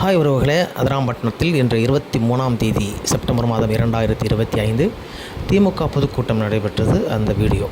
Hi உறவுகளே அதிராம்பட்டினத்தில் இன்று இருபத்தி மூணாம் தேதி செப்டம்பர் மாதம் இரண்டாயிரத்தி இருபத்தி ஐந்து திமுக பொதுக்கூட்டம் நடைபெற்றது அந்த வீடியோ.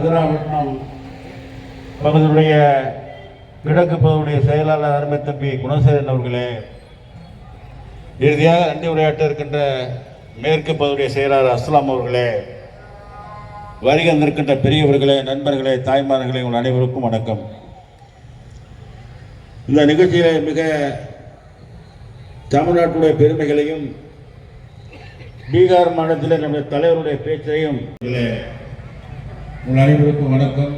நம்முடைய பகுதியுடைய கிழக்கு பகுதியுடைய செயலாளர் அருமை தம்பி குணசேகரன் அவர்களே இறுதியாக நன்றி உரையாற்ற இருக்கின்ற மேற்கு பகுதியுடைய செயலாளர் அஸ்லாம் அவர்களே வருகை வந்திருக்கின்ற பெரியவர்களே நண்பர்களே தாய்மார்களே உங்கள் அனைவருக்கும் வணக்கம். இந்த நிகழ்ச்சியில் மிக தமிழ்நாட்டுடைய பெருமைகளையும் பீகார் மாநிலத்தில் நம்முடைய தலைவருடைய பேச்சையும் இதிலே உங்கள் அனைவருக்கும் வணக்கம்.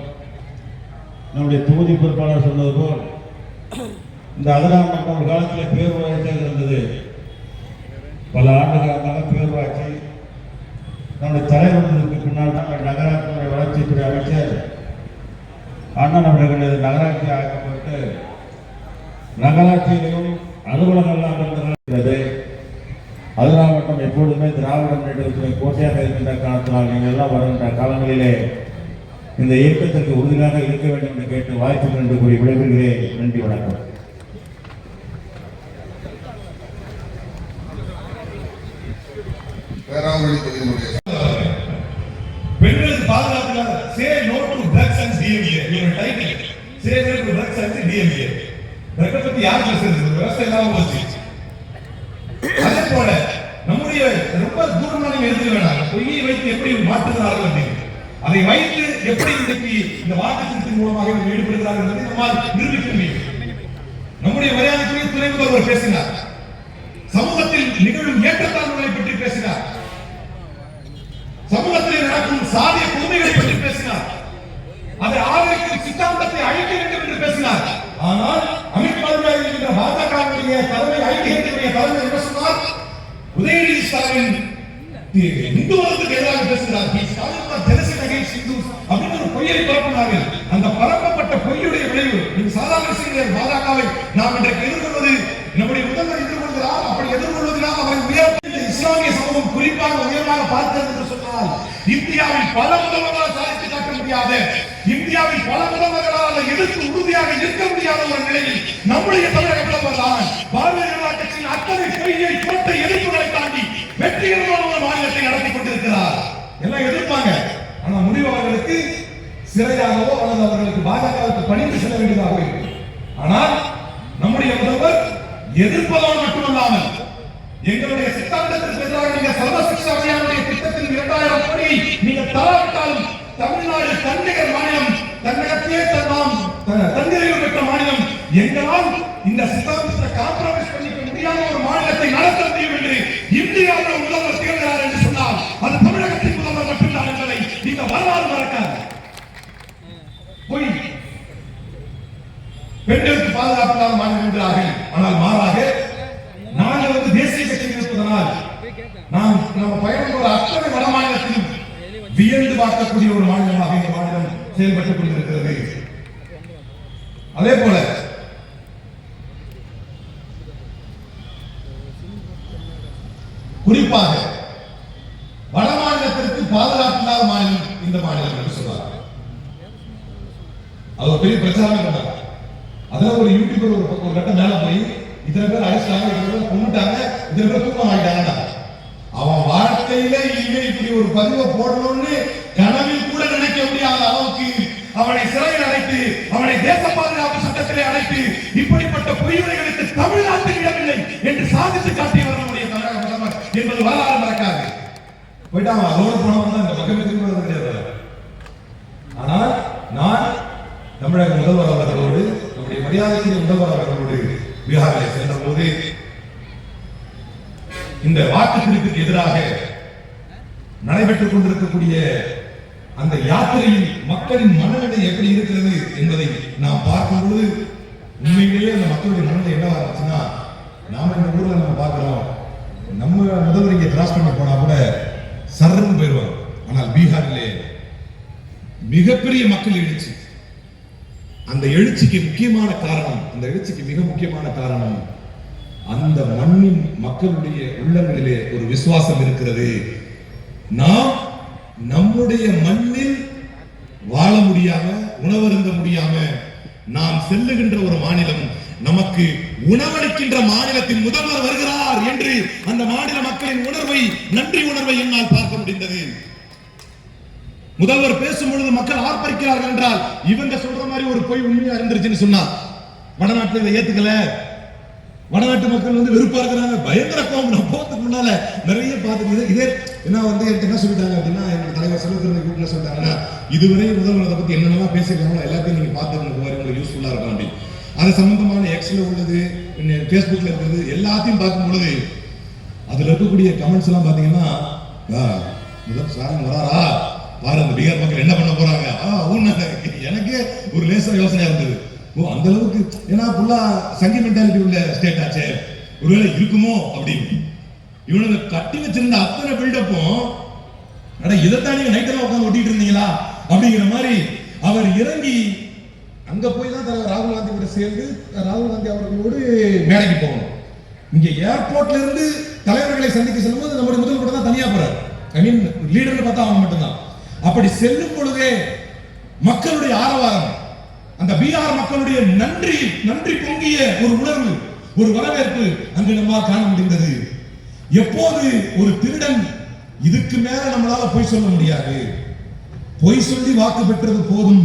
நம்முடைய தொகுதி பொறுப்பாளர் சொன்னது போல் இந்த அதிராம் ஒரு காலத்தில் பேரூராட்சியாக இருந்தது. பல ஆண்டுகளாக பேரூராட்சி நம்முடைய தலைவர்களுக்கு பின்னால் தான் நகராட்சி வளர்ச்சித்துறை அமைச்சர் அண்ணன் அவர்களது நகராட்சி ஆக்கப்பட்டு நகராட்சியிலும் அலுவலகங்கள் இருந்தது அதிராம் மன்றம் எப்பொழுதுமே திராவிட முன்னேற்றத்துறை கோட்டையாக இருக்கின்ற காலத்தினால் நீங்கள் எல்லாம் வருகின்ற காலங்களிலே இந்த இயக்கத்திற்கு உறுதியாக இருக்க வேண்டும் என்று கேட்டு வாய்ப்புகள் என்று கூறி விடைபெறுகிறேன். நன்றி வணக்கம். பேராவளி பெண்களுக்கு பாதுகாப்புக்காக say no to drugs and DMA இவங்க title say no to drugs and DMA ட்ரக்கை பத்தி யார் பேசுறது? விவசாயம் இல்லாம போச்சு அதே போல நம்முடைய ரொம்ப தூரமா நீங்க எடுத்துக்க வேணாம் பொய்யை வைத்து எப்படி மாற்றுகிறார்கள் அப்படின்னு அதை வைத்து எப்படி இன்றைக்கு இந்த வாக்கு வாக்குத்தின் மூலமாக இவர்கள் ஈடுபடுகிறார்கள் என்பதை நம்மால் நிரூபிக்க முடியும். நம்முடைய மரியாதைக்குரிய துணை முதல்வர் பேசினார். சமூகத்தில் நிகழும் ஏற்றத்தாழ்வுகளை பற்றி பேசினார். சமூகத்தில் நடக்கும் சாதிய கொடுமைகளை பற்றி பேசினார். அதை ஆதரிக்கும் சித்தாந்தத்தை அழிக்க வேண்டும் என்று பேசினார். ஆனால் அமித் பாதுகா என்கிற பாஜகவுடைய தலைமை ஐக்கியத்தினுடைய தலைமை என்ன சொன்னார்? உதயநிதி ஸ்டாலின் இந்து மதத்துக்கு எதிராக பேசுகிறார். He is அப்படின்னு ஒரு பொய்யை பரப்பினார்கள் அந்த பரப்பப்பட்ட பொய்யுடைய விளைவு நீங்க சாதாரண சிங்கர் பாஜகவை நாம் இன்றைக்கு எதிர்கொள்வது நம்முடைய முதல்வர் எதிர்கொள்கிறார் அப்படி எதிர்கொள்வதனால் அவரை உயர் இஸ்லாமிய சமூகம் குறிப்பாக உயர்வாக பார்க்கிறது என்று சொன்னால் இந்தியாவில் பல முதல்வர்களால் சாதித்து காட்ட முடியாத இந்தியாவில் பல முதல்வர்களால் எதிர்த்து உறுதியாக இருக்க முடியாத ஒரு நிலையில் நம்முடைய தமிழக முதல்வர் தான். பாரதிய ஜனதா கட்சியின் அத்தனை பொய்யை கோட்டை எதிர்ப்புகளை தாண்டி வெற்றிகரமாக ஒரு மாநிலத்தை நடத்தி கொண்டிருக்கிறார் எல்லாம் எதிர்ப்பாங்க ஆனா முடிவு அவர்களுக்கு சிறையாகவோ அல்லது அவர்களுக்கு பாஜகவுக்கு பணிந்து செல்ல வேண்டியதாக இருக்கும். ஆனால் நம்முடைய முதல்வர் எதிர்ப்பதோடு மட்டுமல்லாமல் எங்களுடைய சித்தாந்தத்திற்கு எதிராக நீங்க சர்வ சிக்ஷா அபியானுடைய திட்டத்தில் இரண்டாயிரம் கோடியை நீங்க தராவிட்டாலும் தமிழ்நாடு தன்னிகர் மாநிலம் தன்னகத்தையே தந்தாம் தன்னிறைவு பெற்ற மாநிலம். எங்களால் இந்த சித்தாந்தத்தை காம்ப்ரமைஸ் பண்ணிக்க முடியாத ஒரு மாநிலத்தை நடத்த முடியும் என்று இந்தியாவில் முதல்வர் திகழ்கிறார் என்று சொன்னால் அது தமிழகத்தின் முதல்வர் மட்டும்தான் என்பதை இந்த வரலாறு மறக்காது பொய் பெண்களுக்கு பாதுகாப்பு ஆனால் மாறாக நாங்கள் வந்து தேசிய கட்சியில் இருப்பதனால் நாம் நம்ம பயணம் ஒரு அத்தனை வட மாநிலத்திலும் வியந்து பார்க்கக்கூடிய ஒரு மாநிலமாக இந்த மாநிலம் செயல்பட்டுக் கொண்டிருக்கிறது. அதே போல குறிப்பாக வட மாநிலத்திற்கு பாதுகாப்பு இல்லாத மாநிலம் இந்த மாநிலம் என்று சொல்றாங்க அது ஒரு பெரிய பிரச்சாரம் அதுல ஒரு யூடியூபர் ஒரு ஒரு கட்டம் மேலே போய் இத்தனை பேர் அழைச்சிட்டாங்க இத்தனை பேர் கொண்டுட்டாங்க இத்தனை பேர் தூக்கம் ஆயிட்டாங்க அவன் வாழ்க்கையில இனிமே இப்படி ஒரு பதிவை போடணும்னு கனவில் கூட நினைக்க முடியாத அளவுக்கு அவனை சிறையில் அடைத்து அவனை தேச பாதுகாப்பு சட்டத்திலே அடைத்து இப்படிப்பட்ட பொய்யுரைகளுக்கு தமிழ்நாட்டில் இடமில்லை என்று சாதித்து காட்டியவர் நம்முடைய தமிழக முதல்வர் என்பது வரலாறு மறக்காது. போயிட்டாங்க அதோடு போனவன் தான் இந்த பக்கமே திரும்ப கிடையாது ஆனால் நான் தமிழக முதல்வர் அவர்களோடு நம்முடைய மரியாதைக்குரிய முதல்வர் அவர்களோடு பீகாரிலே சென்ற போது இந்த வாக்குப்பிடிப்புக்கு எதிராக நடைபெற்றுக் கொண்டிருக்கக்கூடிய அந்த யாத்திரையில் மக்களின் மனநிலை எப்படி இருக்கிறது என்பதை நாம் பார்க்கும்போது உண்மையிலேயே அந்த மக்களுடைய மனநிலை என்ன ஆச்சுன்னா நாம இந்த ஊர்ல நம்ம பார்க்கிறோம் நம்ம முதல்வர் இங்கே கிராஸ் பண்ணி போனா கூட சர்ன்னு போயிடுவாங்க ஆனால் பீகாரிலே மிகப்பெரிய மக்கள் எழுச்சி. அந்த எழுச்சிக்கு முக்கியமான காரணம் அந்த எழுச்சிக்கு மிக முக்கியமான காரணம் அந்த மண்ணின் மக்களுடைய உள்ளங்களிலே ஒரு விசுவாசம் இருக்கிறது. நாம் நம்முடைய மண்ணில் வாழ முடியாம உணவருந்த முடியாம நாம் செல்லுகின்ற ஒரு மாநிலம் நமக்கு உணவளிக்கின்ற மாநிலத்தின் முதல்வர் வருகிறார் என்று அந்த மாநில மக்களின் உணர்வை நன்றி உணர்வை என்னால் பார்க்க முடிந்தது. முதல்வர் பேசும் பொழுது மக்கள் ஆர்ப்பரிக்கிறார்கள் என்றால் இவங்க சொல்ற மாதிரி ஒரு பொய் உண்மையா இருந்துருச்சுன்னு சொன்னா வடநாட்டில் இதை ஏத்துக்கல. வடநாட்டு மக்கள் வந்து வெறுப்பா இருக்கிறாங்க. பயங்கர கோபம். நான் போகிறதுக்கு முன்னால நிறைய பார்த்துட்டு இதே என்ன வந்து என்கிட்ட என்ன சொல்லிட்டாங்க அப்படின்னா எங்க தலைவர் செல்வத்திறனை கூட்டில் சொல்லிட்டாங்கன்னா இதுவரை முதல்வர் அதை பத்தி என்னென்னலாம் பேசியிருக்காங்களோ எல்லாத்தையும் நீங்க பார்த்துக்கணும் உங்களுக்கு யூஸ்ஃபுல்லா இருக்கும் அப்படி அது சம்பந்தமான எக்ஸ்ல உள்ளது ஃபேஸ்புக்ல இருக்கிறது எல்லாத்தையும் பார்க்கும் பொழுது அதுல இருக்கக்கூடிய கமெண்ட்ஸ் எல்லாம் பாத்தீங்கன்னா ஆ, முதல் சார் வராரா? பாரு அந்த பீகார் மக்கள் என்ன பண்ண போறாங்க? ஆ ஊன்னா எனக்கு ஒரு லேசர் யோசனையா இருந்தது. ஓ அந்த அளவுக்கு. ஏன்னா ஃபுல்லா சங்கி மென்டாலிட்டி உள்ள ஸ்டேட் ஆச்சே. ஒருவேளை இருக்குமோ அப்படின்னு. இவனுங்க கட்டி வச்சிருந்த அத்தனை பில்டப்பும் அட இதைத்தான் நீங்க நைட்டெல்லாம் உட்காந்து ஒட்டிட்டு இருந்தீங்களா? அப்படிங்கிற மாதிரி அவர் இறங்கி அங்க போய் தான் தலைவர் ராகுல் காந்தி கூட சேர்ந்து ராகுல் காந்தி அவர்களோடு மேடைக்கு போகணும். இங்க ஏர்போர்ட்ல இருந்து தலைவர்களை சந்திக்க செல்லும்போது நம்முடைய முதல் கூட தான் தனியா போறாரு. ஐ மீன் லீடர்னு பார்த்தா அவங்க மட்டும்தான். அப்படி செல்லும் பொழுதே மக்களுடைய ஆரவாரம் அந்த பீகார் மக்களுடைய நன்றி நன்றி பொங்கிய ஒரு உணர்வு ஒரு வரவேற்பு அங்கு நம்மால் காண முடிந்தது. எப்போது ஒரு திருடன் இதுக்கு மேல நம்மளால பொய் சொல்ல முடியாது. பொய் சொல்லி வாக்கு பெற்றது போதும்.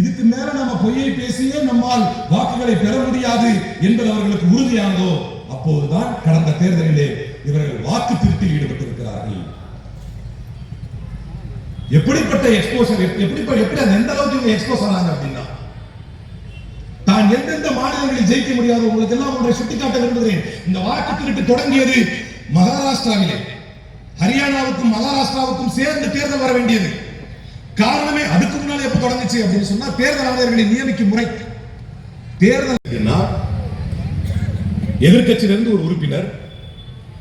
இதுக்கு மேல நம்ம பொய்யை பேசியே நம்மால் வாக்குகளை பெற முடியாது என்பது அவர்களுக்கு உறுதியானதோ அப்போதுதான் கடந்த தேர்தலிலே இவர்கள் வாக்கு திருட்டில் ஈடுபட்டிருக்கிறார்கள். எப்படிப்பட்ட எக்ஸ்போசர் எப்படி எப்படி அந்த எந்த அளவுக்கு இவங்க எக்ஸ்போஸ் ஆனாங்க அப்படின்னா நான் எந்தெந்த மாநிலங்களில் ஜெயிக்க முடியாதோ உங்களுக்கு எல்லாம் ஒன்றை சுட்டிக்காட்ட விரும்புகிறேன். இந்த வாக்கு திருட்டு தொடங்கியது மகாராஷ்டிராவிலே. ஹரியானாவுக்கும் மகாராஷ்டிராவுக்கும் சேர்ந்து தேர்தல் வர வேண்டியது. காரணமே அதுக்கு முன்னால எப்ப தொடங்குச்சு அப்படின்னு சொன்னா தேர்தல் ஆணையர்களை நியமிக்கும் முறை. தேர்தல் எதிர்கட்சியிலிருந்து ஒரு உறுப்பினர்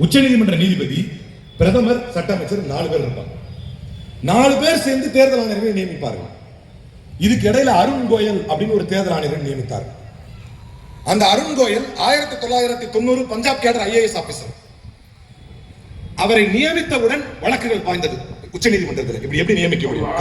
உச்சநீதிமன்ற நீதிபதி பிரதமர் சட்ட அமைச்சர் நாலு பேர் இருப்பாங்க. நாலு பேர் சேர்ந்து தேர்தல் ஆணையர்களை நியமிப்பார்கள். இதுக்கு இடையில அருண் கோயல் அப்படின்னு ஒரு தேர்தல் ஆணையர் நியமித்தார். அந்த அருண் கோயல் ஆயிரத்தி தொள்ளாயிரத்தி தொண்ணூறு பஞ்சாப் கேடர் ஐஏஎஸ் ஆபீசர். அவரை நியமித்தவுடன் வழக்குகள் பாய்ந்தது. உச்ச நீதிமன்றத்தில் இப்படி எப்படி நியமிக்க முடியும்?